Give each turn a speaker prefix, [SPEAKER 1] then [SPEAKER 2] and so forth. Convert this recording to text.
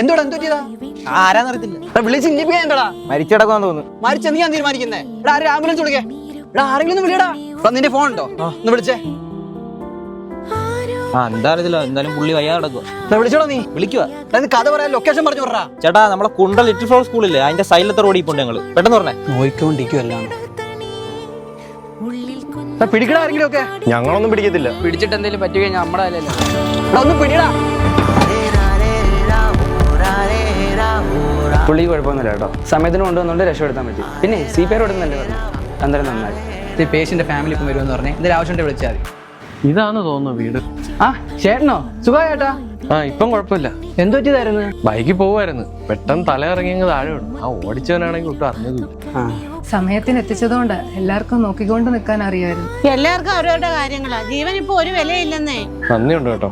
[SPEAKER 1] എന്തോടാ എന്തോ ചെയ്താ
[SPEAKER 2] ആരാന്നറിയത്തില്ല
[SPEAKER 1] വിളിച്ച് ഇല്ലിപ്പിക്കാൻ എന്താടാ?
[SPEAKER 2] മരിച്ചടക്കാന്ന് തോന്നുന്നു.
[SPEAKER 1] മരിച്ച നീ ഞാൻ തീരുമാനിക്കുന്നേ? എടാ ആരും ആംബുലൻസ് വിളിക്കേ? എടാ ആരെങ്കിലും ഒന്ന് വിളിയടാ. എടാ നിന്റെ ഫോൺ ഉണ്ടോ? ഒന്ന് വിളിച്ചേ.
[SPEAKER 2] ആ എന്താ അറിയത്തില്ല എന്തായാലും പുള്ളി വയ്യാതെ കിടക്കുക
[SPEAKER 1] വിളിച്ചോടാ നീ.
[SPEAKER 2] വിളിക്കുക
[SPEAKER 1] കഥ പറയാൻ ലൊക്കേഷൻ പറഞ്ഞു
[SPEAKER 2] ചേട്ടാ നമ്മളെ കുണ്ട ലിറ്റിൽ ഫ്ലവർ സ്കൂളില്ലേ? അതിന്റെ സൈലത്തെ റോഡിൽ പോണ്ട് ഞങ്ങൾ. പെട്ടെന്ന് പറഞ്ഞേ.
[SPEAKER 1] നോയിക്കൊണ്ടിരിക്കുവല്ലാണ് പിടിക്കടാ ആരെങ്കിലും ഒക്കെ
[SPEAKER 3] ഞങ്ങളൊന്നും പിടിക്കത്തില്ല.
[SPEAKER 1] പിടിച്ചിട്ട് എന്തെങ്കിലും പറ്റി കഴിഞ്ഞാൽ നമ്മുടെ അല്ലല്ലോ ഒന്നും ഒന്ന് പിടിയടാ.
[SPEAKER 4] പുള്ളി കുഴപ്പമൊന്നുമില്ല കേട്ടോ. സമയത്തിന് കൊണ്ടുവന്നുകൊണ്ട് രക്ഷപ്പെടുത്താൻ പറ്റി. പിന്നെ സി പി ആർ കൊടുക്കുന്നല്ലേ പറഞ്ഞു. അന്നേരം നന്നായി.
[SPEAKER 1] പേഷ്യന്റ് ഫാമിലി ഇപ്പം വരുമെന്ന് പറഞ്ഞേ എന്തെങ്കിലും ആവശ്യം വിളിച്ചാൽ മതി.
[SPEAKER 5] ഇതാന്ന് തോന്നുന്നു വീട്.
[SPEAKER 1] ആ ചേട്ടനോ? സുഖാ ചേട്ടാ?
[SPEAKER 5] ആ ഇപ്പം കുഴപ്പമില്ല.
[SPEAKER 1] എന്തു പറ്റിയതായിരുന്നു?
[SPEAKER 5] ബൈക്കിൽ പോവായിരുന്നു പെട്ടെന്ന് തല ഇറങ്ങി അങ്ങ് താഴെ വിടും ആ ഓടിച്ചവനാണെങ്കിൽ ഒട്ടും അറിഞ്ഞതുമില്ല.
[SPEAKER 6] സമയത്തിന് എത്തിച്ചതുകൊണ്ട് എല്ലാവർക്കും നോക്കിക്കൊണ്ട് നിൽക്കാൻ അറിയായിരുന്നു
[SPEAKER 7] എല്ലാവർക്കും അവരവരുടെ കാര്യങ്ങളാ. ജീവൻ ഇപ്പൊ ഒരു വിലയില്ലെന്നേ.
[SPEAKER 5] നന്ദിയുണ്ട് കേട്ടോ.